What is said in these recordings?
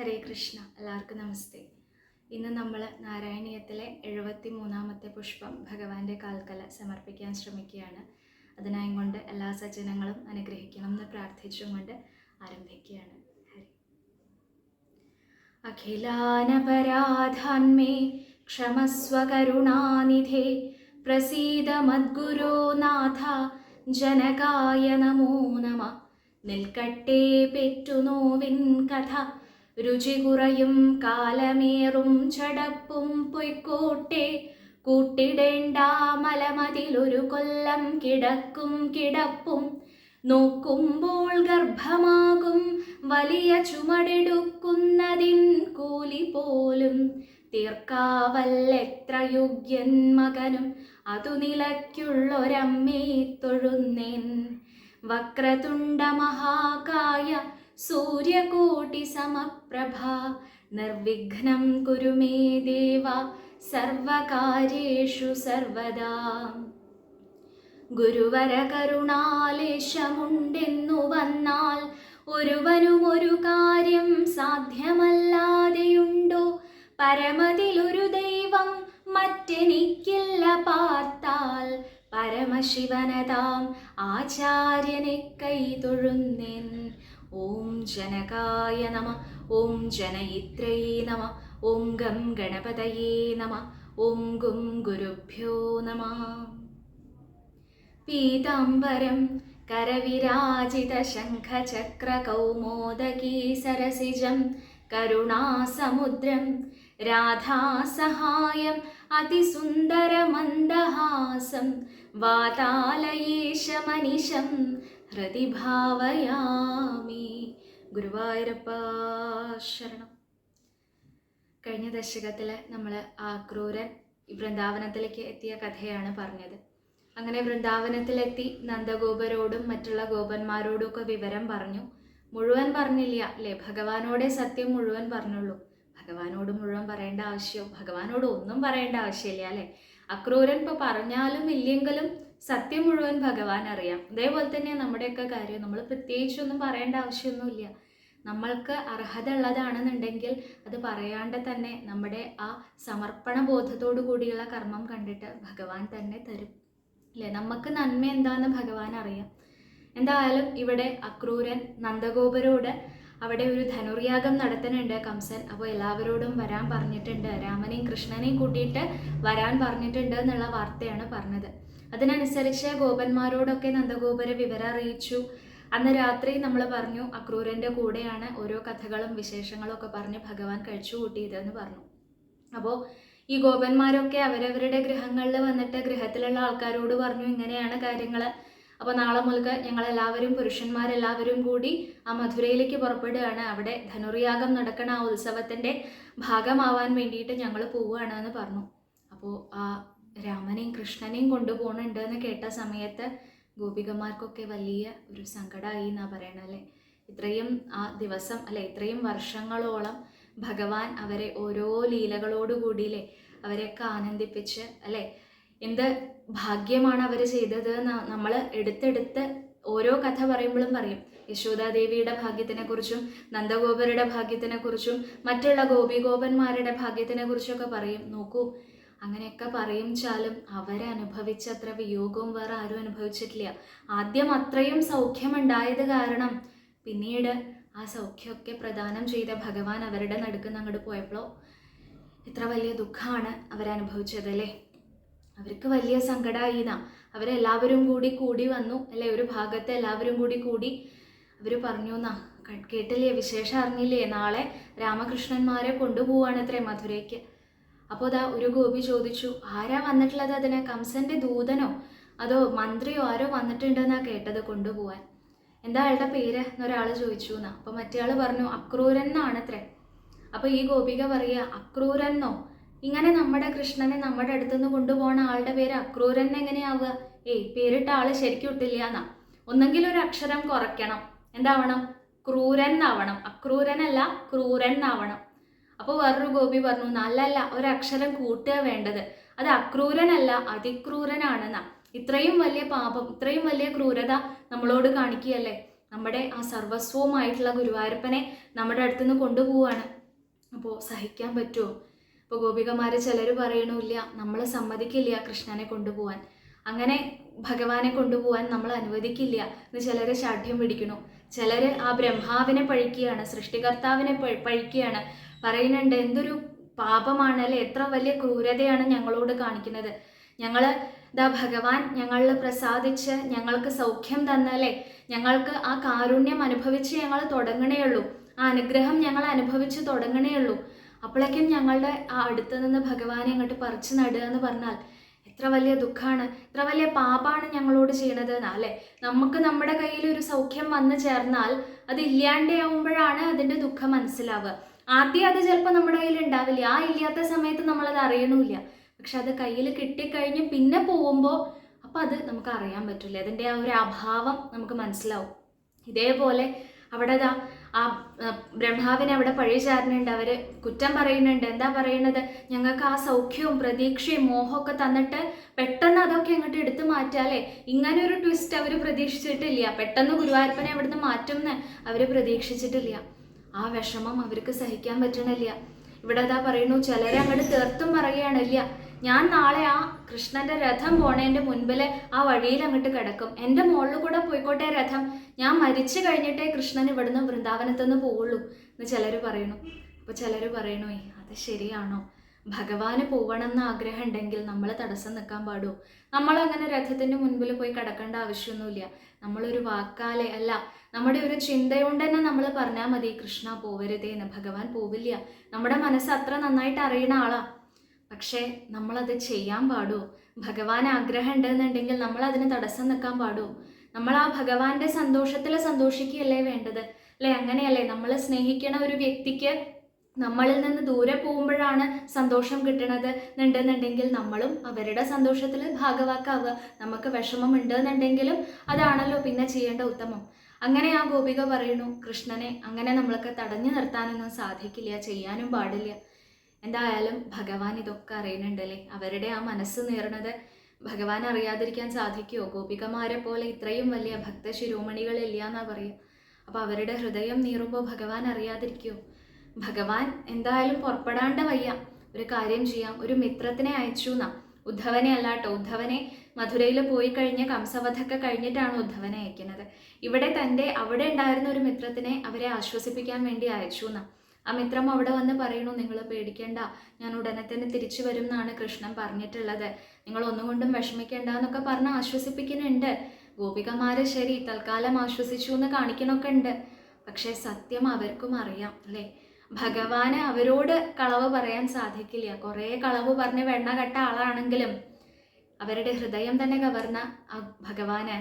ഹരേ കൃഷ്ണ. എല്ലാവർക്കും നമസ്തേ. ഇന്ന് നമ്മൾ നാരായണീയത്തിലെ എഴുപത്തി മൂന്നാമത്തെ പുഷ്പം ഭഗവാന്റെ കാൽക്കല സമർപ്പിക്കാൻ ശ്രമിക്കുകയാണ്. അതിനായി കൊണ്ട് എല്ലാ സജ്ജനങ്ങളും അനുഗ്രഹിക്കണം എന്ന് പ്രാർത്ഥിച്ചുകൊണ്ട് ആരംഭിക്കുകയാണ്. അഖിലാനപരാധാന്മേ ക്ഷമസ്വകരുണാനിധേ പ്രസീത പ്രസീദ മദ്ഗുരോ നാഥ ജനകായ നമോ നമ. നിൽക്കട്ടെ പെറ്റുനോവിൻ കഥ രുചി കുറയും കാലമേറും ചടപ്പും പൊയ്ക്കോട്ടെ. കൂട്ടിടേണ്ട മലമതിലൊരു കൊല്ലം കിടക്കും കിടപ്പും. നോക്കുമ്പോൾ ഗർഭമാകും വലിയ ചുമടെടുക്കുന്നതിൻ കൂലി പോലും. തീർക്കാവല്ലെത്ര യോഗ്യൻ മകനും അതു നിലയ്ക്കുള്ളൊരമ്മേ തൊഴുന്നേൻ. വക്രതുണ്ട മഹാകായ സൂര്യകോടി സമപ്രഭ നിർവിഘ്നം കുരു മേ ദേവ സർവകാര്യേഷു സർവദാ. ഗുരുവര കരുണാലേശമുണ്ടെന്നു വന്നാൽ ഒരുവനും ഒരു കാര്യം സാധ്യമല്ലാതെയുണ്ടോ? പരമതിലൊരു ദൈവം മറ്റെനിക്കില്ല പാർത്താൽ പരമശിവനതാം ആചാര്യനെ കൈതൊഴുന്നേൻ. ഓം ജനകായ നമ ഓം ജനയിത്രേ നമ ഓം ഗം ഗണപതയേ നമ ഓം ഗും ഗുരുഭ്യോ നമ. പീതാംബരം കരവിരാജിത ശംഖചക്ര കൗമോദകീ സരസിജം കരുണാസമുദ്രം രാധാസഹായം അതിസുന്ദരമന്ദഹാസം വാതാലയേശമനിശം ഹൃദി ഭാവയാമി ഗുരുവായൂരപ്പ ശരണം. കഴിഞ്ഞ ദശകത്തിൽ നമ്മൾ ആക്രൂരൻ ക്രൂരൻ വൃന്ദാവനത്തിലേക്ക് എത്തിയ കഥയാണ് പറഞ്ഞത്. അങ്ങനെ വൃന്ദാവനത്തിലെത്തി നന്ദഗോപരോടും മറ്റുള്ള ഗോപന്മാരോടും ഒക്കെ വിവരം പറഞ്ഞു. മുഴുവൻ പറഞ്ഞില്ല. അല്ലേ? ഭഗവാനോടെ സത്യം മുഴുവൻ പറഞ്ഞുള്ളൂ. ഭഗവാനോട് മുഴുവൻ പറയേണ്ട ആവശ്യം ഭഗവാനോട് ഒന്നും പറയേണ്ട ആവശ്യമില്ല അല്ലേ? അക്രൂരൻ ഇപ്പോൾ പറഞ്ഞാലും ഇല്ലെങ്കിലും സത്യം മുഴുവൻ ഭഗവാൻ അറിയാം. അതേപോലെ തന്നെ നമ്മുടെയൊക്കെ കാര്യം നമ്മൾ പ്രത്യേകിച്ചൊന്നും പറയേണ്ട ആവശ്യമൊന്നുമില്ല. നമ്മൾക്ക് അർഹത ഉള്ളതാണെന്നുണ്ടെങ്കിൽ അത് പറയാണ്ട് തന്നെ നമ്മുടെ ആ സമർപ്പണ ബോധത്തോടു കൂടിയുള്ള കർമ്മം കണ്ടിട്ട് ഭഗവാൻ തന്നെ തരും. അല്ലേ? നമുക്ക് നന്മ എന്താണെന്ന് ഭഗവാൻ അറിയാം. എന്തായാലും ഇവിടെ അക്രൂരൻ നന്ദഗോപരോട് അവിടെ ഒരു ധനുർയാഗം നടത്തുന്നുണ്ട് കംസൻ. അപ്പോൾ എല്ലാവരോടും വരാൻ പറഞ്ഞിട്ടുണ്ട്. രാമനെയും കൃഷ്ണനെയും കൂട്ടിയിട്ട് വരാൻ പറഞ്ഞിട്ടുണ്ട് എന്നുള്ള വാർത്തയാണ് പറഞ്ഞത്. അതിനനുസരിച്ച് ഗോപന്മാരോടൊക്കെ നന്ദഗോപുര വിവരം അറിയിച്ചു. അന്ന് രാത്രി നമ്മൾ പറഞ്ഞു അക്രൂരന്റെ കൂടെയാണ് ഓരോ കഥകളും വിശേഷങ്ങളും ഒക്കെ പറഞ്ഞ് ഭഗവാൻ കഴിച്ചു കൂട്ടിയതെന്ന് പറഞ്ഞു. അപ്പോൾ ഈ ഗോപന്മാരൊക്കെ അവരവരുടെ ഗൃഹങ്ങളിൽ വന്നിട്ട് ഗൃഹത്തിലുള്ള ആൾക്കാരോട് പറഞ്ഞു ഇങ്ങനെയാണ് കാര്യങ്ങൾ അപ്പോൾ നാളെ മുതൽക്ക് ഞങ്ങളെല്ലാവരും പുരുഷന്മാരെല്ലാവരും കൂടി ആ മധുരയിലേക്ക് പുറപ്പെടുകയാണ്. അവിടെ ധനുർയാഗം നടക്കണ ആ ഉത്സവത്തിന്റെ ഭാഗമാവാൻ വേണ്ടിയിട്ട് ഞങ്ങൾ പോവുകയാണ് എന്ന് പറഞ്ഞു. അപ്പോൾ ആ രാമനെയും കൃഷ്ണനെയും കൊണ്ടുപോകണുണ്ട് എന്ന് കേട്ട സമയത്ത് ഗോപികമാർക്കൊക്കെ വലിയ ഒരു സങ്കടമായി എന്നാ പറയണത് അല്ലേ? ഇത്രയും ആ ദിവസം അല്ലെ ഇത്രയും വർഷങ്ങളോളം ഭഗവാൻ അവരെ ഓരോ ലീലകളോടുകൂടിയില്ലേ അവരെയൊക്കെ ആനന്ദിപ്പിച്ച് അല്ലേ എന്ത് ഭാഗ്യമാണ് അവർ ചെയ്തത് നമ്മൾ എടുത്തെടുത്ത് ഓരോ കഥ പറയുമ്പോഴും പറയും. യശോദാദേവിയുടെ ഭാഗ്യത്തിനെ കുറിച്ചും നന്ദഗോപരുടെ ഭാഗ്യത്തിനെ കുറിച്ചും മറ്റുള്ള ഗോപിഗോപന്മാരുടെ ഭാഗ്യത്തിനെ കുറിച്ചൊക്കെ പറയും. നോക്കൂ അങ്ങനെയൊക്കെ പറയും ചാലും അവരനുഭവിച്ച അത്ര വിയോഗവും വേറെ ആരും അനുഭവിച്ചിട്ടില്ല. ആദ്യം അത്രയും സൗഖ്യമുണ്ടായത് കാരണം പിന്നീട് ആ സൗഖ്യമൊക്കെ പ്രദാനം ചെയ്ത ഭഗവാൻ അവരുടെ നടുക്കുന്ന് അങ്ങോട്ട് പോയപ്പോഴോ ഇത്ര വലിയ ദുഃഖമാണ് അവരനുഭവിച്ചത് അല്ലേ? അവർക്ക് വലിയ സങ്കടമായി എന്നാ അവരെല്ലാവരും കൂടി കൂടി വന്നു അല്ലെ? ഒരു ഭാഗത്ത് എല്ലാവരും കൂടി കൂടി അവർ പറഞ്ഞു എന്നാ കേട്ടില്ലേ? വിശേഷം അറിഞ്ഞില്ലേ? നാളെ രാമകൃഷ്ണന്മാരെ കൊണ്ടുപോവാണ് അത്രേ മധുരയ്ക്ക്. അപ്പോൾ ദാ ഒരു ഗോപി ചോദിച്ചു ആരാ വന്നിട്ടുള്ളത് അതിന്? കംസന്റെ ദൂതനോ? അതോ മന്ത്രിയോ ആരോ വന്നിട്ടുണ്ടെന്നാ കേട്ടത് കൊണ്ടുപോവാൻ? എന്താ അയാളുടെ പേര്? എന്നൊരാൾ ചോദിച്ചു എന്നാ. അപ്പോൾ മറ്റേ ആൾ പറഞ്ഞു അക്രൂരൻ എന്നാണ് അത്രേ അപ്പോൾ ഈ ഗോപിക പറയുക അക്രൂരൻ എന്നോ ഇങ്ങനെ നമ്മുടെ കൃഷ്ണനെ നമ്മുടെ അടുത്തുനിന്ന് കൊണ്ടുപോകുന്ന ആളുടെ പേര് അക്രൂരൻ എങ്ങനെയാവുക? ഏയ് പേരിട്ട ആൾ ശരിക്കും ഇട്ടില്ല എന്നാ. ഒന്നെങ്കിൽ ഒരു അക്ഷരം കുറയ്ക്കണം. എന്താവണം? ക്രൂരൻ എന്നാവണം അക്രൂരനല്ല ക്രൂരൻ എന്നാവണം അപ്പോൾ വേറൊരു ഗോപി പറഞ്ഞു നല്ലല്ല ഒരക്ഷരം കൂട്ടുക വേണ്ടത്. അത് അക്രൂരനല്ല അതിക്രൂരനാണെന്ന. ഇത്രയും വലിയ പാപം ഇത്രയും വലിയ ക്രൂരത നമ്മളോട് കാണിക്കുകയല്ലേ? നമ്മുടെ ആ സർവസ്വവുമായിട്ടുള്ള ഗുരുവായൂരപ്പനെ നമ്മുടെ അടുത്തു നിന്ന് കൊണ്ടുപോവാണ്. അപ്പോൾ സഹിക്കാൻ പറ്റുമോ ഇപ്പോൾ ഗോപികമാർ ചിലർ പറയണില്ല നമ്മൾ സമ്മതിക്കില്ല കൃഷ്ണനെ കൊണ്ടുപോവാൻ. അങ്ങനെ ഭഗവാനെ കൊണ്ടുപോകാൻ നമ്മൾ അനുവദിക്കില്ല. എന്ന് ചിലർ ശാഠ്യം പിടിക്കണു ചിലർ ആ ബ്രഹ്മാവിനെ പഴിക്കുകയാണ് സൃഷ്ടികർത്താവിനെ പഴിക്കുകയാണ്. പറയുന്നുണ്ട് എന്തൊരു പാപമാണ് അല്ലെ? എത്ര വലിയ ക്രൂരതയാണ് ഞങ്ങളോട് കാണിക്കുന്നത്. ഞങ്ങൾ ദാ ഭഗവാൻ ഞങ്ങളിൽ പ്രസാദിച്ച് ഞങ്ങൾക്ക് സൗഖ്യം തന്നല്ലേ ഞങ്ങൾക്ക് ആ കാരുണ്യം അനുഭവിച്ച് ഞങ്ങൾ തുടങ്ങണേ ഉള്ളൂ. ആ അനുഗ്രഹം ഞങ്ങൾ അനുഭവിച്ച് തുടങ്ങണേ ഉള്ളൂ. അപ്പോഴേക്കും ഞങ്ങളുടെ ആ അടുത്ത് നിന്ന് ഭഗവാനെ അങ്ങോട്ട് പറിച്ചു നടുക എന്ന് പറഞ്ഞാൽ എത്ര വലിയ ദുഃഖമാണ് എത്ര വലിയ പാപാണ് ഞങ്ങളോട് ചെയ്യണത് അല്ലേ? നമുക്ക് നമ്മുടെ കയ്യിൽ ഒരു സൗഖ്യം വന്നു ചേർന്നാൽ അത് ഇല്ലാണ്ടാവുമ്പോഴാണ് അതിന്റെ ദുഃഖം മനസ്സിലാവുക. ആദ്യം അത് ചിലപ്പോൾ നമ്മുടെ കയ്യിൽ ഉണ്ടാവില്ല. ആ ഇല്ലാത്ത സമയത്ത് നമ്മളത് അറിയണമില്ല പക്ഷെ അത് കയ്യിൽ കിട്ടിക്കഴിഞ്ഞ് പിന്നെ പോകുമ്പോൾ അപ്പോൾ അത് നമുക്ക് അറിയാൻ പറ്റില്ല. അതിന്റെ ആ ഒരു അഭാവം നമുക്ക് മനസ്സിലാവും. ഇതേപോലെ അവിടെ ആ ബ്രഹ്മാവിനെ അവിടെ പഴിചാരുന്നുണ്ട് അവർ കുറ്റം പറയുന്നുണ്ട്. എന്താ പറയുന്നത്? ഞങ്ങൾക്ക് ആ സൗഖ്യവും പ്രതീക്ഷയും മോഹമൊക്കെ തന്നിട്ട് പെട്ടെന്ന് അതൊക്കെ അങ്ങോട്ട് എടുത്തു മാറ്റാലേ ഇങ്ങനെ ഒരു ട്വിസ്റ്റ് അവർ പ്രതീക്ഷിച്ചിട്ടില്ല. പെട്ടെന്ന് ഗുരുവായൂരപ്പനെ അവിടുന്ന് മാറ്റുമെന്ന് അവർ പ്രതീക്ഷിച്ചിട്ടില്ല. ആ വിഷമം അവർക്ക് സഹിക്കാൻ പറ്റണില്ല. ഇവിടെ അതാ പറയുന്നു ചിലരെ അങ്ങോട്ട് തീർത്തും പറയുകയാണില്ല ഞാൻ നാളെ ആ കൃഷ്ണന്റെ രഥം പോണേന്റെ മുൻപിലെ ആ വഴിയിൽ അങ്ങോട്ട് കിടക്കും. എന്റെ മുകളിൽ കൂടെ പോയിക്കോട്ടെ രഥം. ഞാൻ മരിച്ചു കഴിഞ്ഞിട്ടേ കൃഷ്ണൻ ഇവിടുന്ന് വൃന്ദാവനത്തുനിന്ന് പോവുള്ളൂ എന്ന് ചിലർ പറയണു അപ്പൊ ചിലർ പറയണു "ഏയ്, അത് ശരിയാണോ? ഭഗവാന് പോവണമെന്ന് ആഗ്രഹം ഉണ്ടെങ്കിൽ നമ്മൾ തടസ്സം നിൽക്കാൻ പാടുമോ നമ്മളങ്ങനെ രഥത്തിന്റെ മുൻപിൽ പോയി കിടക്കേണ്ട ആവശ്യമൊന്നുമില്ല. നമ്മളൊരു വാക്കാലെ അല്ല നമ്മുടെ ഒരു ചിന്തയുണ്ട് തന്നെ നമ്മൾ പറഞ്ഞാൽ മതി കൃഷ്ണ പോവരുതേ എന്ന്. ഭഗവാൻ പോവില്ല. നമ്മുടെ മനസ്സ് അത്ര നന്നായിട്ട് അറിയണ ആളാ. പക്ഷേ നമ്മളത് ചെയ്യാൻ പാടുമോ ഭഗവാൻ ആഗ്രഹം ഉണ്ടെന്നുണ്ടെങ്കിൽ നമ്മൾ അതിന് തടസ്സം നിൽക്കാൻ പാടുമോ നമ്മൾ ആ ഭഗവാന്റെ സന്തോഷത്തിൽ സന്തോഷിക്കുകയല്ലേ വേണ്ടത്? അല്ലേ? അങ്ങനെയല്ലേ? നമ്മൾ സ്നേഹിക്കണ ഒരു വ്യക്തിക്ക് നമ്മളിൽ നിന്ന് ദൂരെ പോകുമ്പോഴാണ് സന്തോഷം കിട്ടണത് എന്നുണ്ടെന്നുണ്ടെങ്കിൽ നമ്മളും അവരുടെ സന്തോഷത്തിൽ ഭാഗവാക്കാവുക. നമുക്ക് വിഷമം ഉണ്ടെന്നുണ്ടെങ്കിലും അതാണല്ലോ പിന്നെ ചെയ്യേണ്ട ഉത്തമം. അങ്ങനെ ആ ഗോപിക പറയുന്നു കൃഷ്ണനെ അങ്ങനെ നമ്മളൊക്കെ തടഞ്ഞു നിർത്താനൊന്നും സാധിക്കില്ല ചെയ്യാനും പാടില്ല. എന്തായാലും ഭഗവാൻ ഇതൊക്കെ അറിയുന്നുണ്ടല്ലേ? അവരുടെ ആ മനസ്സ് നേർണത് ഭഗവാൻ അറിയാതിരിക്കാൻ സാധിക്കുമോ ഗോപികമാരെ പോലെ ഇത്രയും വലിയ ഭക്ത ശിരോമണികളില്ല എന്നാ പറയുക. അപ്പോൾ അവരുടെ ഹൃദയം നീറുമ്പോൾ ഭഗവാൻ അറിയാതിരിക്കുമോ ഭഗവാൻ എന്തായാലും പുറപ്പെടാണ്ട് വയ്യ. ഒരു കാര്യം ചെയ്യാം. ഒരു മിത്രത്തിനെ അയച്ചു എന്നാ ഉദ്ധവനെ അല്ലാട്ടോ ഉദ്ധവനെ മധുരയിൽ പോയി കഴിഞ്ഞ് കംസവധൊക്കെ കഴിഞ്ഞിട്ടാണ് ഉദ്ധവനെ അയക്കുന്നത്. ഇവിടെ തന്റെ അവിടെ ഉണ്ടായിരുന്ന ഒരു മിത്രത്തിനെ അവരെ ആശ്വസിപ്പിക്കാൻ വേണ്ടി അയച്ചു എന്നാ ആ മിത്രം അവിടെ വന്ന് പറയണു നിങ്ങൾ പേടിക്കേണ്ട. ഞാൻ ഉടനെ തന്നെ തിരിച്ചു വരും എന്നാണ് കൃഷ്ണൻ പറഞ്ഞിട്ടുള്ളത്. നിങ്ങൾ ഒന്നുകൊണ്ടും വിഷമിക്കേണ്ട എന്നൊക്കെ പറഞ്ഞ് ആശ്വസിപ്പിക്കുന്നുണ്ട്. ഗോപികമാരെ ശരി തൽക്കാലം ആശ്വസിച്ചു എന്ന് കാണിക്കണമൊക്കെ ഉണ്ട് പക്ഷേ സത്യം അവർക്കും അറിയാം അല്ലേ? ഭഗവാന് അവരോട് കളവ് പറയാൻ സാധിക്കില്ല. കുറേ കളവ് പറഞ്ഞ് വെണ്ണ കെട്ട ആളാണെങ്കിലും അവരുടെ ഹൃദയം തന്നെ കവർന്ന ഭഗവാന്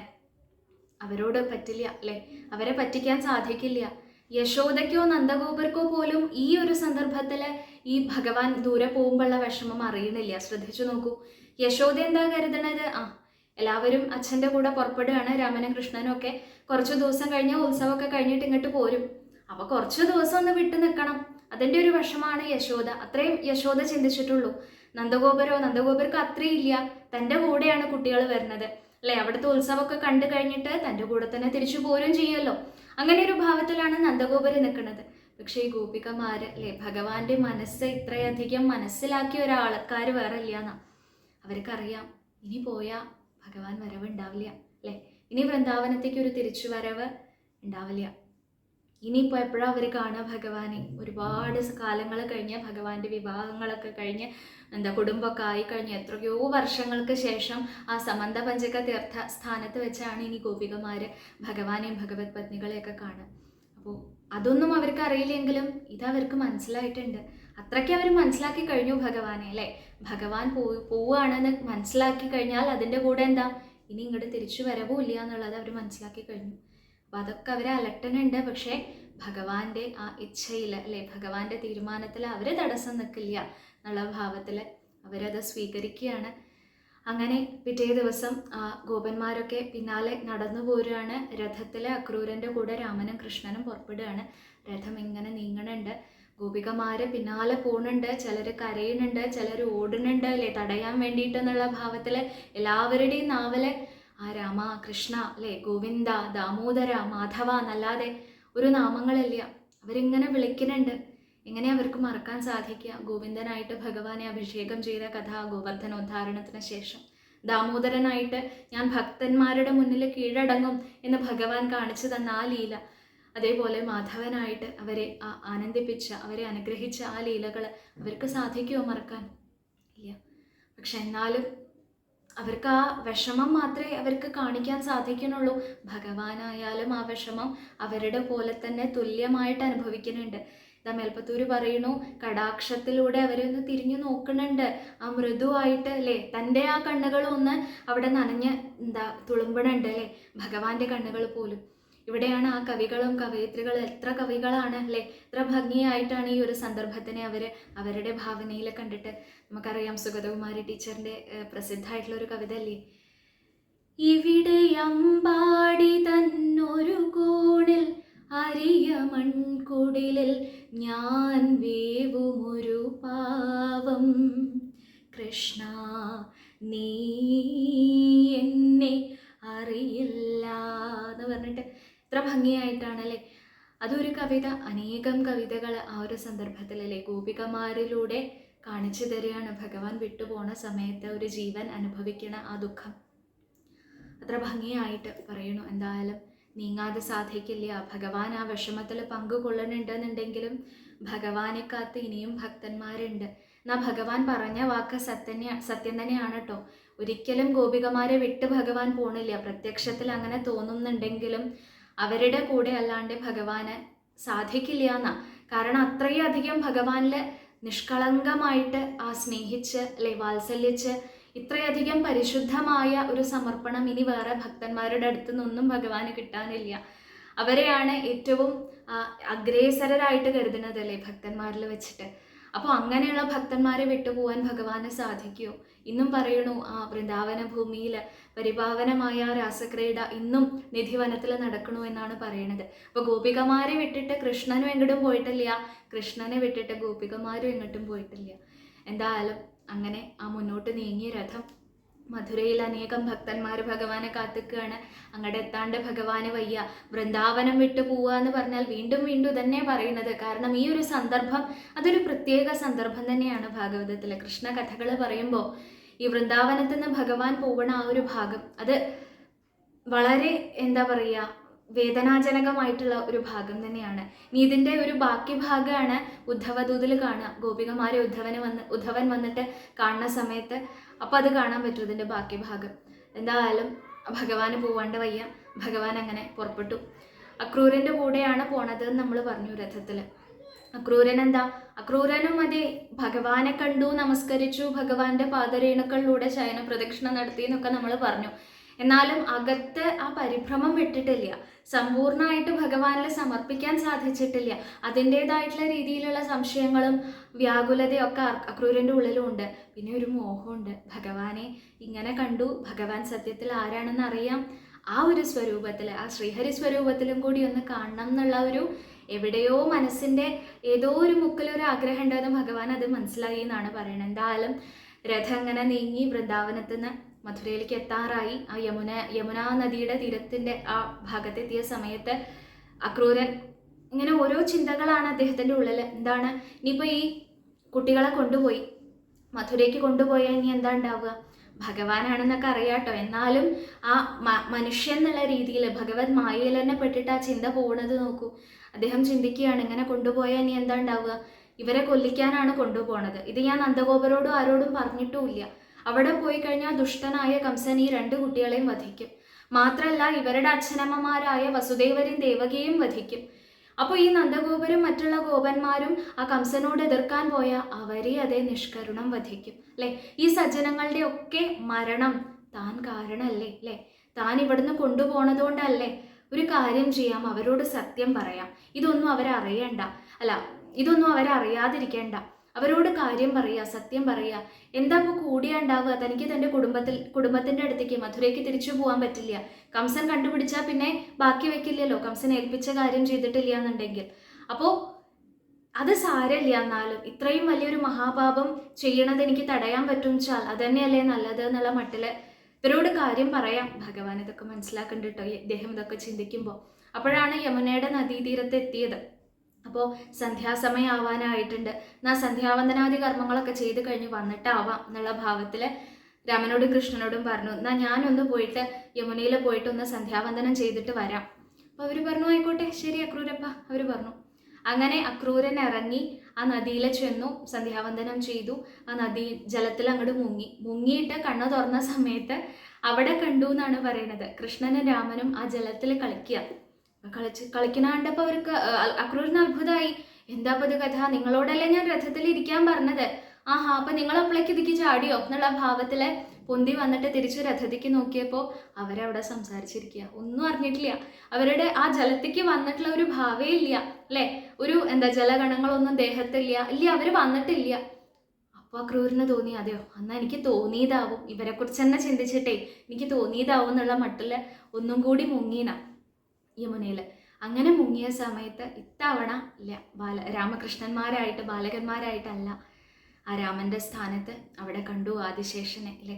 അവരോട് പറ്റില്ല അല്ലെ? അവരെ പറ്റിക്കാൻ സാധിക്കില്ല. യശോദയ്ക്കോ നന്ദഗോപർക്കോ പോലും ഈ ഒരു സന്ദർഭത്തിൽ ഈ ഭഗവാൻ ദൂരെ പോകുമ്പോഴുള്ള വിഷമം അറിയണില്ല ശ്രദ്ധിച്ചു നോക്കൂ. യശോദ എന്താ കരുതണത്? ആ എല്ലാവരും അച്ഛന്റെ കൂടെ പുറപ്പെടുകയാണ്. രാമനും കൃഷ്ണനും ഒക്കെ കുറച്ച് ദിവസം കഴിഞ്ഞാൽ ഉത്സവമൊക്കെ കഴിഞ്ഞിട്ട് ഇങ്ങോട്ട് പോരും. അപ്പൊ കുറച്ചു ദിവസം ഒന്ന് വിട്ടു നിൽക്കണം. അതിന്റെ ഒരു വിഷമാണ് യശോദ. അത്രയും യശോദ ചിന്തിച്ചിട്ടുള്ളൂ. നന്ദഗോപരോ നന്ദഗോപർക്ക് അത്രയും ഇല്ല. തന്റെ കൂടെയാണ് കുട്ടികൾ വരുന്നത്. അല്ലെ? അവിടുത്തെ ഉത്സവമൊക്കെ കണ്ടു കഴിഞ്ഞിട്ട് തന്റെ കൂടെ തന്നെ തിരിച്ചു പോരും ചെയ്യുമല്ലോ അങ്ങനെ ഒരു ഭാവത്തിലാണ് നന്ദഗോപര് നിൽക്കുന്നത്. പക്ഷേ ഈ ഗോപികമാര് അല്ലെ? ഭഗവാന്റെ മനസ്സ് ഇത്രയധികം മനസ്സിലാക്കിയ ഒരാൾക്കാർ വേറെ ഇല്ല എന്നാ അവർക്കറിയാം. ഇനി പോയാ ഭഗവാൻ വരവ് ഉണ്ടാവില്ല. അല്ലെ? ഇനി വൃന്ദാവനത്തേക്ക് ഒരു തിരിച്ചു വരവ് ഉണ്ടാവില്ല. ഇനിയിപ്പോൾ എപ്പോഴാണ് അവർ കാണുക ഭഗവാനെ? ഒരുപാട് കാലങ്ങൾ കഴിഞ്ഞ് ഭഗവാന്റെ വിവാഹങ്ങളൊക്കെ കഴിഞ്ഞ് എന്താ കുടുംബമൊക്കെ ആയി കഴിഞ്ഞ് എത്രയോ വർഷങ്ങൾക്ക് ശേഷം ആ സമന്ത പഞ്ചക തീർത്ഥ സ്ഥാനത്ത് വെച്ചാണ് ഇനി ഗോപികമാര് ഭഗവാനെയും ഭഗവത് പത്നികളെയൊക്കെ കാണുക. അപ്പോൾ അതൊന്നും അവർക്ക് അറിയില്ലെങ്കിലും ഇതവർക്ക് മനസ്സിലായിട്ടുണ്ട്. അത്രയ്ക്ക് അവർ മനസ്സിലാക്കി കഴിഞ്ഞു ഭഗവാനെ അല്ലേ? ഭഗവാൻ പോ പോവുകയാണെന്ന് മനസ്സിലാക്കി കഴിഞ്ഞാൽ അതിന്റെ കൂടെ എന്താ? ഇനി ഇങ്ങോട്ട് തിരിച്ചു വരവും ഇല്ല എന്നുള്ളത് അവർ മനസ്സിലാക്കി കഴിഞ്ഞു. അപ്പം അതൊക്കെ അവരെ അലട്ടനുണ്ട് പക്ഷേ ഭഗവാന്റെ ആ ഇച്ഛയിൽ അല്ലെ ഭഗവാന്റെ തീരുമാനത്തിൽ അവർ തടസ്സം നിൽക്കില്ല എന്നുള്ള ഭാവത്തിൽ അവരത് സ്വീകരിക്കുകയാണ്. അങ്ങനെ പിറ്റേ ദിവസം ആ ഗോപന്മാരൊക്കെ പിന്നാലെ നടന്നു പോരുകയാണ് രഥത്തിലെ അക്രൂരന്റെ കൂടെ രാമനും കൃഷ്ണനും പുറപ്പെടുകയാണ് രഥം ഇങ്ങനെ നീങ്ങണുണ്ട്. ഗോപികമാര് പിന്നാലെ പോണുണ്ട്. ചിലർ കരയുന്നുണ്ട്. ചിലർ ഓടുന്നുണ്ട്. അല്ലേ തടയാൻ വേണ്ടിയിട്ടെന്നുള്ള ഭാവത്തിൽ എല്ലാവരുടെയും നാവൽ ആ രാമ കൃഷ്ണ അല്ലേ? ഗോവിന്ദ ദാമോദര മാധവ എന്നല്ലാതെ ഒരു നാമങ്ങളില്ല. അവരിങ്ങനെ വിളിക്കുന്നുണ്ട്? എങ്ങനെ അവർക്ക് മറക്കാൻ സാധിക്കുക? ഗോവിന്ദനായിട്ട് ഭഗവാനെ അഭിഷേകം ചെയ്ത കഥ ഗോവർദ്ധനോദ്ധാരണത്തിന് ശേഷം. ദാമോദരനായിട്ട് ഞാൻ ഭക്തന്മാരുടെ മുന്നിൽ കീഴടങ്ങും എന്ന് ഭഗവാൻ കാണിച്ചു തന്ന ആ ലീല. അതേപോലെ മാധവനായിട്ട് അവരെ ആനന്ദിപ്പിച്ച അവരെ അനുഗ്രഹിച്ച ആ ലീലകൾ അവർക്ക് സാധിക്കുമോ മറക്കാൻ? ഇല്ല. പക്ഷെ എന്നാലും അവർക്ക് ആ വിഷമം മാത്രമേ അവർക്ക് കാണിക്കാൻ സാധിക്കുന്നുള്ളൂ. ഭഗവാനായാലും ആ വിഷമം അവരുടെ പോലെ തന്നെ തുല്യമായിട്ട് അനുഭവിക്കുന്നുണ്ട്. ഇതാ മേൽപ്പത്തൂര് പറയണു കടാക്ഷത്തിലൂടെ അവരൊന്ന് തിരിഞ്ഞു നോക്കുന്നുണ്ട്. ആ മൃദുവായിട്ട് അല്ലേ? തന്റെ ആ കണ്ണുകളൊന്ന് അവിടെ നനഞ്ഞ് എന്താ തുളുമ്പണുണ്ട് അല്ലേ? ഭഗവാന്റെ കണ്ണുകൾ പോലും. ഇവിടെയാണ് ആ കവികളും കവയിത്രികളും എത്ര കവികളാണ് അല്ലേ? എത്ര ഭംഗിയായിട്ടാണ് ഈ ഒരു സന്ദർഭത്തിനെ അവർ അവരുടെ ഭാവനയിൽ കണ്ടിട്ട് നമുക്കറിയാം സുഗതകുമാരി ടീച്ചറിന്റെ പ്രസിദ്ധമായിട്ടുള്ള ഒരു കവിത അല്ലേ? ഇവിടെ അമ്പാടി തന്നൊരു കോണിൽ അരിയ മൺകുടിലിൽ ഞാൻ വേവുമൊരു പാവം. കൃഷ്ണ നീ എന്നെ അറിയില്ല എന്ന് പറഞ്ഞിട്ട് എത്ര ഭംഗിയായിട്ടാണല്ലേ? അതൊരു കവിത അനേകം കവിതകൾ ആ ഒരു സന്ദർഭത്തിലല്ലേ ഗോപികമാരിലൂടെ കാണിച്ചു തരികയാണ്. ഭഗവാൻ വിട്ടുപോണ സമയത്ത് ഒരു ജീവൻ അനുഭവിക്കണ ആ ദുഃഖം. അത്ര ഭംഗിയായിട്ട് പറയണു എന്തായാലും നീങ്ങാതെ സാധിക്കില്ല. ഭഗവാൻ ആ വിഷമത്തിൽ പങ്കുകൊള്ളണുണ്ടെന്നുണ്ടെങ്കിലും ഭഗവാനെ കാത്ത് ഇനിയും ഭക്തന്മാരുണ്ട്. എന്നാ ഭഗവാൻ പറഞ്ഞ വാക്ക് സത്യനെ സത്യം തന്നെയാണ് കേട്ടോ. ഒരിക്കലും ഗോപികമാരെ വിട്ട് ഭഗവാൻ പോണില്ല. പ്രത്യക്ഷത്തിൽ അങ്ങനെ തോന്നുന്നുണ്ടെങ്കിലും അവരുടെ കൂടെ അല്ലാണ്ട് ഭഗവാന് സാധിക്കില്ല എന്നാ കാരണം അത്രയും അധികം ഭഗവാനിൽ നിഷ്കളങ്കമായിട്ട് ആ സ്നേഹിച്ച് അല്ലെ വാത്സല്യിച്ച് ഇത്രയധികം പരിശുദ്ധമായ ഒരു സമർപ്പണം ഇനി വേറെ ഭക്തന്മാരുടെ അടുത്തു നിന്നൊന്നും ഭഗവാന് കിട്ടാനില്ല. അവരെയാണ് ഏറ്റവും അഗ്രേസരായിട്ട് കരുതുന്നത് അല്ലേ ഭക്തന്മാരിൽ വെച്ചിട്ട്. അപ്പോൾ അങ്ങനെയുള്ള ഭക്തന്മാരെ വിട്ടുപോകാൻ ഭഗവാന് സാധിക്കുമോ ഇന്നും പറയണു ആ വൃന്ദാവന ഭൂമിയിൽ പരിപാവനമായ ആ രാസക്രീഡ ഇന്നും നിധിവനത്തിൽ നടക്കണു എന്നാണ് പറയണത്. അപ്പോൾ ഗോപികമാരെ വിട്ടിട്ട് കൃഷ്ണനും എങ്ങോട്ടും പോയിട്ടില്ല. കൃഷ്ണനെ വിട്ടിട്ട് ഗോപികമാരും എങ്ങോട്ടും പോയിട്ടില്ല. എന്തായാലും അങ്ങനെ ആ മുന്നോട്ട് നീങ്ങിയ രഥം മധുരയിൽ അനേകം ഭക്തന്മാർ ഭഗവാനെ കാത്തിക്കുകയാണ് അങ്ങടെ എത്താണ്ട് ഭഗവാന് വയ്യ. വൃന്ദാവനം വിട്ടു പോവുക എന്ന് പറഞ്ഞാൽ വീണ്ടും വീണ്ടും തന്നെ പറയുന്നത്. കാരണം ഈ ഒരു സന്ദർഭം അതൊരു പ്രത്യേക സന്ദർഭം തന്നെയാണ് ഭാഗവതത്തിലെ. കൃഷ്ണ കഥകൾ പറയുമ്പോൾ ഈ വൃന്ദാവനത്തിൽ നിന്ന് ഭഗവാൻ പോകുന്ന ആ ഒരു ഭാഗം അത് വളരെ എന്താ പറയുക വേദനാജനകമായിട്ടുള്ള ഒരു ഭാഗം തന്നെയാണ്. ഇനി ഇതിന്റെ ഒരു ബാക്കി ഭാഗമാണ് ഉദ്ധവദൂതിൽ കാണുക. ഗോപികമാരെ ഉദ്ധവന് വന്ന് ഉദ്ധവൻ വന്നിട്ട് കാണുന്ന സമയത്ത് അപ്പോൾ അത് കാണാൻ പറ്റും ഇതിന്റെ ബാക്കി ഭാഗം. എന്തായാലും ഭഗവാന് പോവാണ്ട് വയ്യ. ഭഗവാൻ അങ്ങനെ പുറപ്പെട്ടു. അക്രൂരന്റെ കൂടെയാണ് പോണത് എന്ന് നമ്മൾ പറഞ്ഞു രഥത്തിൽ അക്രൂരൻ എന്താ അക്രൂരനും അതെ ഭഗവാനെ കണ്ടു നമസ്കരിച്ചു ഭഗവാന്റെ പാദരേണുക്കളിലൂടെ ശയന പ്രദക്ഷിണം നടത്തി എന്നൊക്കെ നമ്മൾ പറഞ്ഞു. എന്നാലും അകത്ത് ആ പരിഭ്രമം വിട്ടിട്ടില്ല. സമ്പൂർണമായിട്ട് ഭഗവാനിൽ സമർപ്പിക്കാൻ സാധിച്ചിട്ടില്ല. അതിന്റെതായിട്ടുള്ള രീതിയിലുള്ള സംശയങ്ങളും വ്യാകുലതയൊക്കെ അക്രൂരന്റെ ഉള്ളിലുണ്ട്. പിന്നെ ഒരു മോഹമുണ്ട്. ഭഗവാനെ ഇങ്ങനെ കണ്ടു. ഭഗവാൻ സത്യത്തിൽ ആരാണെന്ന് അറിയാം ആ ഒരു സ്വരൂപത്തിൽ ആ ശ്രീഹരി സ്വരൂപത്തിലും കൂടി ഒന്ന് കാണണം എന്നുള്ള ഒരു എവിടെയോ മനസ്സിന്റെ ഏതോ ഒരു മുക്കിലൊരു ആഗ്രഹം ഉണ്ടെന്ന് ഭഗവാൻ അത് മനസ്സിലായി എന്നാണ് പറയുന്നത്. എന്തായാലും രഥം അങ്ങനെ നീങ്ങി വൃന്ദാവനത്തിൽ നിന്ന് മധുരയിലേക്ക് എത്താറായി. ആ യമുന യമുനാ നദിയുടെ തീരത്തിന്റെ ആ ഭാഗത്തെത്തിയ സമയത്ത് അക്രൂരൻ ഇങ്ങനെ ഓരോ ചിന്തകളാണ് അദ്ദേഹത്തിന്റെ ഉള്ളിൽ എന്താണ്? ഇനിയിപ്പോൾ ഈ കുട്ടികളെ കൊണ്ടുപോയി മധുരയ്ക്ക് കൊണ്ടുപോയാൽ ഇനി എന്താ ഉണ്ടാവുക? ഭഗവാനാണെന്നൊക്കെ അറിയാട്ടോ. എന്നാലും ആ മനുഷ്യൻ എന്നുള്ള രീതിയിൽ ഭഗവത് മായയിൽ തന്നെ പെട്ടിട്ട് ആ ചിന്ത പോകുന്നത് നോക്കൂ. അദ്ദേഹം ചിന്തിക്കുകയാണ് ഇങ്ങനെ കൊണ്ടുപോയാൽ ഇനി എന്താ ഉണ്ടാവുക? ഇവരെ കൊല്ലിക്കാനാണ് കൊണ്ടുപോണത്. ഇത് ഞാൻ നന്ദഗോപരോടും ആരോടും പറഞ്ഞിട്ടുമില്ല. അവിടെ പോയി കഴിഞ്ഞാൽ ദുഷ്ടനായ കംസൻ ഈ രണ്ട് കുട്ടികളെയും വധിക്കും. മാത്രമല്ല ഇവരുടെ അച്ഛനമ്മമാരായ വസുദേവരും ദേവകിയും വധിക്കും. അപ്പോൾ ഈ നന്ദഗോപരും മറ്റുള്ള ഗോപന്മാരും ആ കംസനോട് എതിർക്കാൻ പോയ അവരെ അതേ നിഷ്കരുണം വധിക്കും അല്ലേ? ഈ സജ്ജനങ്ങളുടെ ഒക്കെ മരണം താൻ കാരണമല്ലേ അല്ലേ? താൻ ഇവിടുന്ന് കൊണ്ടുപോണതുകൊണ്ടല്ലേ ഒരു കാര്യം ചെയ്യാം അവരോട് സത്യം പറയാം. ഇതൊന്നും അവരറിയണ്ട. അല്ല ഇതൊന്നും അവരറിയാതിരിക്കേണ്ട. അവരോട് കാര്യം പറയുക സത്യം പറയുക. എന്താ ഇപ്പോൾ കൂടിയാണ്ടാവുക? തനിക്ക് തന്റെ കുടുംബത്തിൽ കുടുംബത്തിന്റെ അടുത്തേക്ക് മധുരയ്ക്ക് തിരിച്ചു പോകാൻ പറ്റില്ല. കംസൻ കണ്ടുപിടിച്ചാൽ പിന്നെ ബാക്കി വെക്കില്ലല്ലോ. കംസൻ ഏൽപ്പിച്ച കാര്യം ചെയ്തിട്ടില്ല എന്നുണ്ടെങ്കിൽ അപ്പോൾ അത് സാരമില്ല എന്നാലും ഇത്രയും വലിയൊരു മഹാപാപം ചെയ്യണത് എനിക്ക് തടയാൻ പറ്റും വെച്ചാൽ അതന്നെയല്ലേ തന്നെയല്ലേ നല്ലത് എന്നുള്ള മട്ടിൽ ഇവരോട് കാര്യം പറയാം. ഭഗവാൻ ഇതൊക്കെ മനസ്സിലാക്കണ്ട കേട്ടോ. ഇദ്ദേഹം ഇതൊക്കെ ചിന്തിക്കുമ്പോൾ അപ്പോഴാണ് യമുനയുടെ നദീതീരത്ത് എത്തിയത്. അപ്പോൾ സന്ധ്യാസമയം ആവാനായിട്ടുണ്ട് എന്നാൽ സന്ധ്യാവന്ദനാദി കർമ്മങ്ങളൊക്കെ ചെയ്ത് കഴിഞ്ഞ് വന്നിട്ടാവാം എന്നുള്ള ഭാവത്തിൽ രാമനോടും കൃഷ്ണനോടും പറഞ്ഞു. എന്നാൽ ഞാനൊന്ന് പോയിട്ട് യമുനയിൽ പോയിട്ട് ഒന്ന് സന്ധ്യാവന്ദനം ചെയ്തിട്ട് വരാം. അപ്പോൾ അവർ പറഞ്ഞു ആയിക്കോട്ടെ ശരി അക്രൂരപ്പ അവർ പറഞ്ഞു. അങ്ങനെ അക്രൂരൻ ഇറങ്ങി ആ നദിയിൽ ചെന്നു സന്ധ്യാവന്ദനം ചെയ്തു. ആ നദി ജലത്തിൽ അങ്ങോട്ട് മുങ്ങി. മുങ്ങിയിട്ട് കണ്ണു തുറന്ന സമയത്ത് അവിടെ കണ്ടു എന്നാണ് പറയുന്നത് കൃഷ്ണനും രാമനും ആ ജലത്തിൽ കളിക്കുക കളിച്ച് കളിക്കണ കണ്ടപ്പോൾ അവർക്ക് അക്രൂരിന് അത്ഭുതമായി. എന്താ ഇത് കഥ? നിങ്ങളോടല്ലേ ഞാൻ രഥത്തിൽ ഇരിക്കാൻ പറഞ്ഞത്? ആഹാ അപ്പൊ നിങ്ങൾ അപ്പോഴേക്ക് ഇതിക്ക് ചാടിയോ? എന്നുള്ള ഭാവത്തിൽ പൊന്തി വന്നിട്ട് തിരിച്ചു രഥത്തിക്ക് നോക്കിയപ്പോൾ അവരവിടെ സംസാരിച്ചിരിക്കുക. ഒന്നും അറിഞ്ഞിട്ടില്ല. അവരുടെ ആ ജലത്തേക്ക് വന്നിട്ടുള്ള ഒരു ഭാവേ ഇല്ല അല്ലെ? ഒരു എന്താ ജലഗണങ്ങളൊന്നും ദേഹത്തില്ല ഇല്ല അവർ വന്നിട്ടില്ല. അപ്പോൾ ക്രൂരന് തോന്നി അതെയോ? അന്ന് എനിക്ക് തോന്നിയതാവും. ഇവരെക്കുറിച്ച് തന്നെ ചിന്തിച്ചിട്ടേ എനിക്ക് തോന്നിയതാവും എന്നുള്ള മട്ടിൽ ഒന്നും കൂടി മുങ്ങീന. യമുനയിൽ അങ്ങനെ മുങ്ങിയ സമയത്ത് ഇത്തവണ ബാല രാമകൃഷ്ണന്മാരായിട്ട് ബാലകന്മാരായിട്ടല്ല. ആ രാമന്റെ സ്ഥാനത്ത് അവിടെ കണ്ടു ആദിശേഷനെ അല്ലേ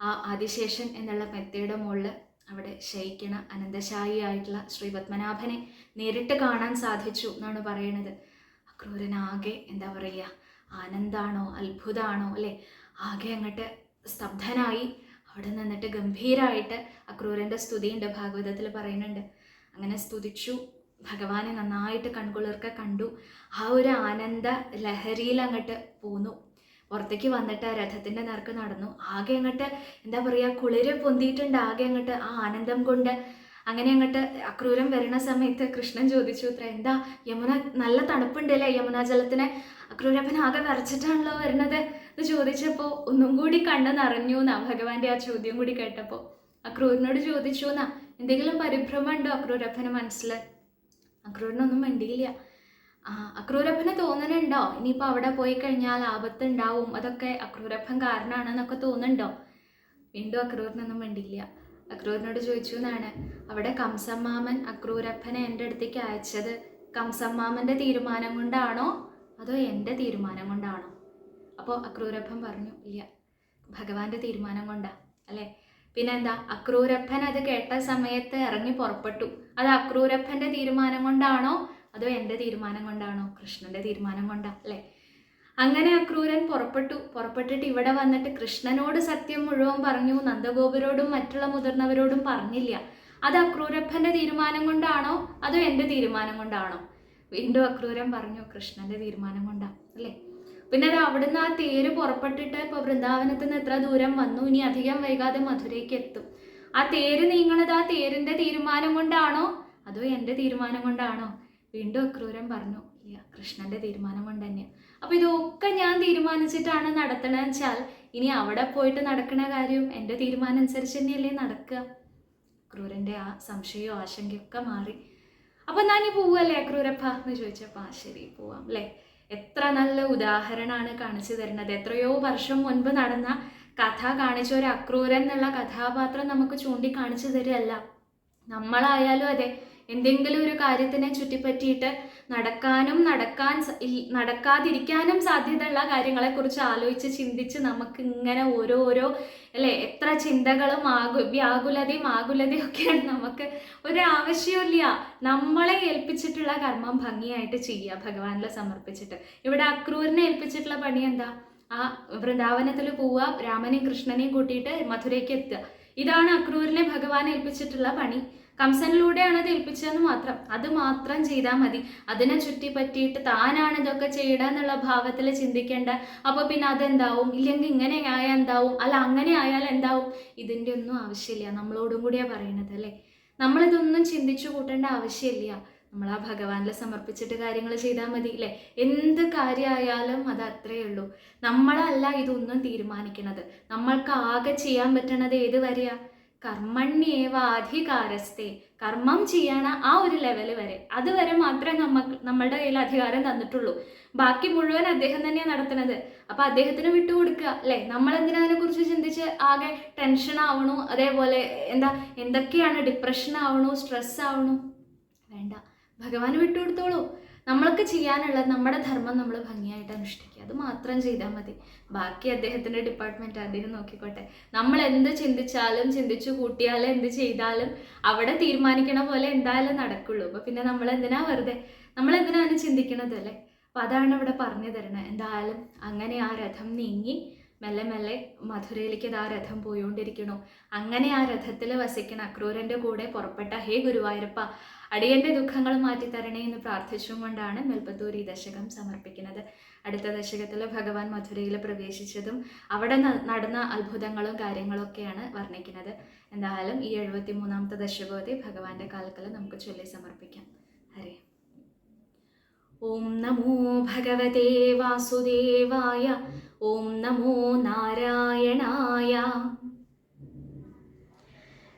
ആ ആദിശേഷൻ എന്നുള്ള മെത്തയുടെ മുകളിൽ അവിടെ ശയിക്കണ അനന്തശായി ആയിട്ടുള്ള ശ്രീ പത്മനാഭനെ നേരിട്ട് കാണാൻ സാധിച്ചു എന്നാണ് പറയണത്. അക്രൂരനാകെ എന്താ പറയുക ആനന്ദാണോ അത്ഭുതമാണോ അല്ലേ? ആകെ അങ്ങോട്ട് സ്തബ്ധനായി. അവിടെ നിന്നിട്ട് ഗംഭീരമായിട്ട് അക്രൂരന്റെ സ്തുതിയുണ്ട് ഭാഗവതത്തിൽ പറയുന്നുണ്ട്. അങ്ങനെ സ്തുതിച്ചു. ഭഗവാനെ നന്നായിട്ട് കൺകുളിർക്ക കണ്ടു. ആ ഒരു ആനന്ദ ലഹരിയിൽ അങ്ങോട്ട് പോന്നു. പുറത്തേക്ക് വന്നിട്ട് രഥത്തിന്റെ നേർക്ക് നടന്നു. ആകെ അങ്ങോട്ട് എന്താ പറയുക കുളിര് പൊന്തിയിട്ടുണ്ട്. ആകെ അങ്ങോട്ട് ആ ആനന്ദം കൊണ്ട് അങ്ങനെ അങ്ങോട്ട് അക്രൂരം വരുന്ന സമയത്ത് കൃഷ്ണൻ ചോദിച്ചു ഇത്ര എന്താ? യമുന നല്ല തണുപ്പുണ്ടല്ലേ യമുന ജലത്തിന് അക്രൂരപ്പൻ ആകെ വരച്ചിട്ടാണല്ലോ വരുന്നത്? എന്ന് ചോദിച്ചപ്പോൾ ഒന്നും കൂടി കണ്ണ് എന്നാ ഭഗവാന്റെ ആ ചോദ്യം കൂടി കേട്ടപ്പോൾ അക്രൂരനോട് ചോദിച്ചു എന്നാ എന്തെങ്കിലും പരിഭ്രമം ഉണ്ടോ? അക്രൂരപ്പന് മനസ്സിൽ അക്രൂരനൊന്നും മിണ്ടിയില്ല. അക്രൂരപ്പന് തോന്നുന്നുണ്ടോ ഇനിയിപ്പോൾ അവിടെ പോയി കഴിഞ്ഞാൽ ആപത്തുണ്ടാവും. അതൊക്കെ അക്രൂരപ്പൻ കാരണമാണെന്നൊക്കെ തോന്നുന്നുണ്ടോ? വീണ്ടും അക്രൂരനൊന്നും മിണ്ടിയില്ല. അക്രൂരനോട് ചോദിച്ചു എന്നാണ്. അവിടെ കംസമ്മാമൻ അക്രൂരപ്പനെ എന്റെ അടുത്തേക്ക് അയച്ചത്. കംസമ്മാമന്റെ തീരുമാനം കൊണ്ടാണോ? അതോ എന്റെ തീരുമാനം കൊണ്ടാണോ? അപ്പോൾ അക്രൂരപ്പൻ പറഞ്ഞു ഇല്ല. ഭഗവാന്റെ തീരുമാനം കൊണ്ടാ. അല്ലേ? പിന്നെന്താ അക്രൂരപ്പൻ അത് കേട്ട സമയത്ത് ഇറങ്ങി പുറപ്പെട്ടു. അത് അക്രൂരപ്പന്റെ തീരുമാനം കൊണ്ടാണോ? അതോ എന്റെ തീരുമാനം കൊണ്ടാണോ? കൃഷ്ണന്റെ തീരുമാനം കൊണ്ടാ അല്ലേ? അങ്ങനെ അക്രൂരൻ പുറപ്പെട്ടു. പുറപ്പെട്ടിട്ട് ഇവിടെ വന്നിട്ട് കൃഷ്ണനോട് സത്യം മുഴുവൻ പറഞ്ഞു നന്ദഗോപുരോടും മറ്റുള്ള മുതിർന്നവരോടും പറഞ്ഞില്ല. അത് അക്രൂരപ്പന്റെ തീരുമാനം കൊണ്ടാണോ? അതോ എന്റെ തീരുമാനം കൊണ്ടാണോ? വീണ്ടും അക്രൂരൻ പറഞ്ഞു കൃഷ്ണന്റെ തീരുമാനം കൊണ്ടാ അല്ലേ? പിന്നെ അത് അവിടുന്ന് ആ തേര് പുറപ്പെട്ടിട്ട് ഇപ്പോൾ വൃന്ദാവനത്ത് എത്ര ദൂരം വന്നു? ഇനി അധികം വൈകാതെ മധുരയ്ക്ക് എത്തും. ആ തേര് നീങ്ങണത് ആ തേരിന്റെ തീരുമാനം കൊണ്ടാണോ? അതോ എന്റെ തീരുമാനം കൊണ്ടാണോ? വീണ്ടും അക്രൂരൻ പറഞ്ഞു. ഇല്ല കൃഷ്ണന്റെ തീരുമാനം കൊണ്ട് തന്നെയാണ് അപ്പൊ ഇതൊക്കെ ഞാൻ തീരുമാനിച്ചിട്ടാണ് നടത്തണമെന്ന് വെച്ചാൽ ഇനി അവിടെ പോയിട്ട് നടക്കുന്ന കാര്യം എന്റെ തീരുമാനം അനുസരിച്ച് തന്നെയല്ലേ നടക്കുക. ക്രൂരന്റെ ആ സംശയവും ആശങ്കയൊക്കെ മാറി. അപ്പൊ ഞാൻ ഈ പോവല്ലേ ക്രൂരപ്പ എന്ന് ചോദിച്ചപ്പോ ആ ശരി പോവാം അല്ലേ എത്ര നല്ല ഉദാഹരണമാണ് കാണിച്ചു തരുന്നത്. എത്രയോ വർഷം മുൻപ് നടന്ന കഥ കാണിച്ച ഒരു അക്രൂരൻ എന്നുള്ള കഥാപാത്രം നമുക്ക് ചൂണ്ടിക്കാണിച്ചു തരികയല്ല. നമ്മളായാലും അതെ എന്തെങ്കിലും ഒരു കാര്യത്തിനെ ചുറ്റിപ്പറ്റിയിട്ട് നടക്കാനും നടക്കാൻ നടക്കാതിരിക്കാനും സാധ്യതയുള്ള കാര്യങ്ങളെക്കുറിച്ച് ആലോചിച്ച് ചിന്തിച്ച് നമുക്ക് ഇങ്ങനെ ഓരോരോ അല്ലെ എത്ര ചിന്തകളും ആകു വ്യാകുലതയും ആകുലതയും ഒക്കെയാണ് നമുക്ക് ഒരാവശ്യമില്ല. നമ്മളെ ഏൽപ്പിച്ചിട്ടുള്ള കർമ്മം ഭംഗിയായിട്ട് ചെയ്യുക ഭഗവാനിൽ സമർപ്പിച്ചിട്ട്. ഇവിടെ അക്രൂരിനെ ഏൽപ്പിച്ചിട്ടുള്ള പണി എന്താ? ആ വൃന്ദാവനത്തിൽ പോവുക രാമനെയും കൃഷ്ണനെയും കൂട്ടിയിട്ട് മധുരയ്ക്ക് എത്തുക. ഇതാണ് അക്രൂരിനെ ഭഗവാൻ ഏൽപ്പിച്ചിട്ടുള്ള പണി. കംസനിലൂടെയാണ് അത് ഏൽപ്പിച്ചതെന്ന് മാത്രം. അത് മാത്രം ചെയ്താൽ മതി. അതിനെ ചുറ്റി പറ്റിയിട്ട് താനാണ് ഇതൊക്കെ ചെയ്യുക എന്നുള്ള ഭാവത്തിൽ ചിന്തിക്കേണ്ട. അപ്പൊ പിന്നെ അതെന്താവും? ഇല്ലെങ്കിൽ ഇങ്ങനെ ആയാൽ എന്താവും? അല്ല അങ്ങനെ ആയാൽ എന്താവും? ഇതിന്റെ ഒന്നും ആവശ്യമില്ല. നമ്മളോടും കൂടിയാ പറയണത് അല്ലേ? നമ്മളിതൊന്നും ചിന്തിച്ചു കൂട്ടേണ്ട ആവശ്യമില്ല. നമ്മൾ ആ ഭഗവാനിൽ സമർപ്പിച്ചിട്ട് കാര്യങ്ങൾ ചെയ്താൽ മതി അല്ലേ? എന്ത് കാര്യമായാലും അത് അത്രയേ ഉള്ളൂ. നമ്മളല്ല ഇതൊന്നും തീരുമാനിക്കണത്. നമ്മൾക്ക് ആകെ ചെയ്യാൻ പറ്റണത് ഏത് വരെയാ? കർമ്മണ്യേവ അധികാരസ്ഥേ. കർമ്മം ചെയ്യണ ആ ഒരു ലെവൽ വരെ. അതുവരെ മാത്രമേ നമുക്ക് നമ്മളുടെ കയ്യിൽ അധികാരം തന്നിട്ടുള്ളൂ. ബാക്കി മുഴുവൻ അദ്ദേഹം തന്നെയാണ് നടത്തുന്നത്. അപ്പൊ അദ്ദേഹത്തിന് വിട്ടുകൊടുക്കുക അല്ലെ? നമ്മൾ എന്തിനാ അതിനെ കുറിച്ച് ചിന്തിച്ച് ആകെ ടെൻഷൻ ആവണു? അതേപോലെ എന്താ എന്തൊക്കെയാണ് ഡിപ്രഷൻ ആവണു സ്ട്രെസ് ആവണു? വേണ്ട. ഭഗവാൻ വിട്ടുകൊടുത്തോളൂ. നമ്മൾക്ക് ചെയ്യാനുള്ള നമ്മുടെ ധർമ്മം നമ്മൾ ഭംഗിയായിട്ട് അനുഷ്ഠിക്കുക. അത് മാത്രം ചെയ്താൽ മതി. ബാക്കി അദ്ദേഹത്തിന്റെ ഡിപ്പാർട്ട്മെന്റ് അദ്ദേഹം നോക്കിക്കോട്ടെ. നമ്മൾ എന്ത് ചിന്തിച്ചാലും ചിന്തിച്ചു കൂട്ടിയാലും എന്ത് ചെയ്താലും അവിടെ തീരുമാനിക്കണ പോലെ എന്തായാലും നടക്കുള്ളൂ. അപ്പോൾ പിന്നെ നമ്മൾ എന്തിനാ വെറുതെ? നമ്മൾ എന്തിനാണ് ചിന്തിക്കണത് അല്ലേ? അപ്പം അതാണ് ഇവിടെ പറഞ്ഞു തരണത്. എന്തായാലും അങ്ങനെ ആ രഥം നീങ്ങി മെല്ലെ മെല്ലെ മധുരയിലേക്ക് ആ രഥം പോയിക്കൊണ്ടിരിക്കണു അങ്ങനെ ആ രഥത്തിൽ വസിക്കണ അക്രൂരന്റെ കൂടെ പുറപ്പെട്ട ഹേ ഗുരുവായൂരപ്പ അടിയന്റെ ദുഃഖങ്ങൾ മാറ്റി തരണേ എന്ന് പ്രാർത്ഥിച്ചും കൊണ്ടാണ് മെൽപ്പത്തൂർ ഈ ദശകം സമർപ്പിക്കുന്നത്. അടുത്ത ദശകത്തിൽ ഭഗവാൻ മധുരയിൽ പ്രവേശിച്ചതും അവിടെ നടന്ന അത്ഭുതങ്ങളും കാര്യങ്ങളും ഒക്കെയാണ് വർണിക്കുന്നത്. എന്തായാലും ഈ എഴുപത്തി മൂന്നാമത്തെ ദശകോതി ഭഗവാന്റെ കാലത്തിൽ നമുക്ക് ചൊല്ലി സമർപ്പിക്കാം. ഹരേ. ഓം നമോ ഭഗവതേ വാസുദേവായ ഓം നമോ നാരായണായ.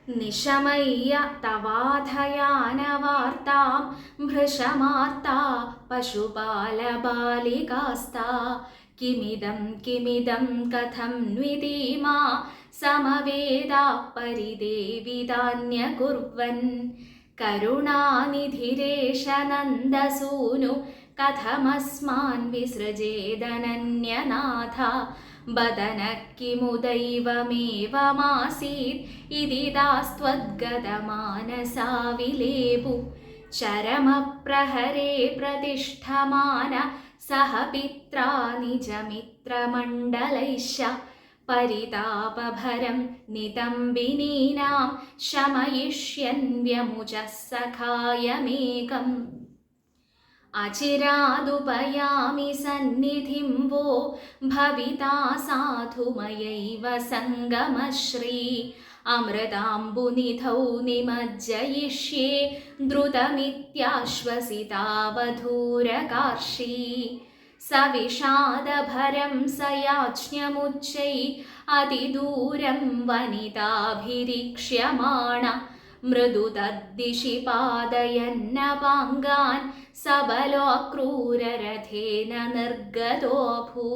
നിശമയ്യ തവാധയാനവാർത്താം ഭൃശമാർത്താ പശുപാലബാലികാസ്ത. കിമിതം കിമിതം കഥം ന്വിതീമാ സമവേദാ പരിദേവിതാന്യകുർവൻ. കരുണാനിധിരേഷ നന്ദസൂനു കഥമസ്മാൻ വിസൃജേദനന്യനാഥ ബദന കിമുദൈവമേവമാസീത് ഇതി ദാസ്ത്വദ്ഗതമാനസാ വിലേപു ചരമപ്രഹരേ പ്രതിഷ്ഠമാന സഹ പിത്രാ നിജമിത്രമണ്ഡലൈശ. പരിതാപഭരം നിതംബിനീനാം ശമയിഷ്യൻ അചിരാതുപയാമി സന്നിധിം വോ ഭവിതാ സാധുമയൈവ സംഗമശ്രീ. അമൃതാംബുനിധൗ നിമജ്ജയിഷ്യേ ദ്രുതമിത്യാശ്വസിതാവധൂരകാർഷി. സവിഷാദഭരം സയാജ്ഞമുച്ചൈ അതിദൂരം വനിതാഭിരീക്ഷ്യമാണ. മൃദുതദ്ദിശി പാതയന്നപാങ്കാൻ സബലോക്രൂരരഥേന നിർഗതോഭൂ.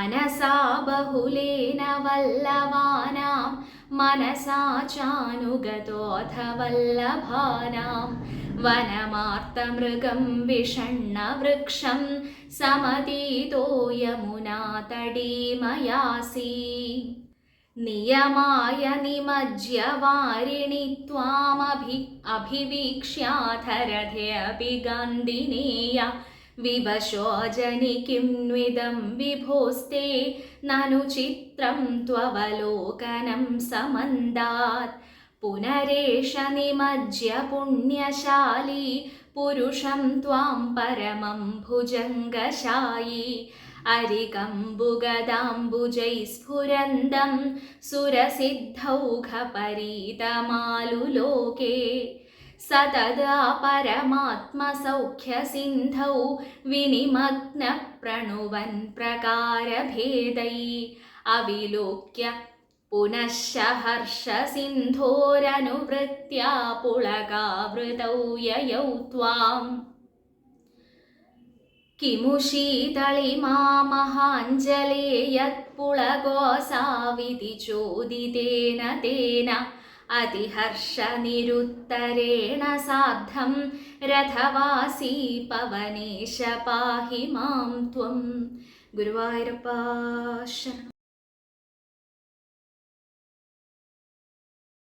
അനസാ ബഹുലേന വല്ലവാനാം മനസാ ചാനുഗതോധ വല്ലഭാനാം വനമാർത്തമൃഗം വിഷണ്ണവൃക്ഷം സമതീതോ യമുനാതടീമയാസി നിയമായ നിമജ്യ വാരിണി ത്വാമഭി അഭിവീക്ഷ്യാധരഥേ അപി ഗാന്ധിനേയ വിവശോജനി കിം ന്വിദം വിഭോസ്തേ നനു ചിത്രം ത്വവലോകനം സമന്താത്. പുനരേഷ നിമജ്യ പുണ്യശാലി പുരുഷം ത്വാം പരമം ഭുജംഗശായി. അരികമ്പുഗദാംബുജൈ സ്ഫുരന്തം സുരസിദ്ധൗഘപരീതമാലുലോകേ. സതദാ പരമാത്മസൗഖ്യസിന്ധൗ വിനിമഗ്ന പ്രണുവൻ പ്രകാരഭേദൈ. അവിലോക്യ പുനശ്ച ഹർഷസിന്ധോരനുവൃത്യാ പുളകാവൃതൗ യയൗ ത്വാം. കിമു ശീതളിമാ മഹാഞ്ജലേ യത്പുളഗോസാവിതി ചോദിതേന തേന അതിഹർഷനിരുത്തരേണ സാധം രഥവാസീ പവനേശ പാഹി മാം ത്വം. ഗുരുവായൂരപ്പ ശരണം.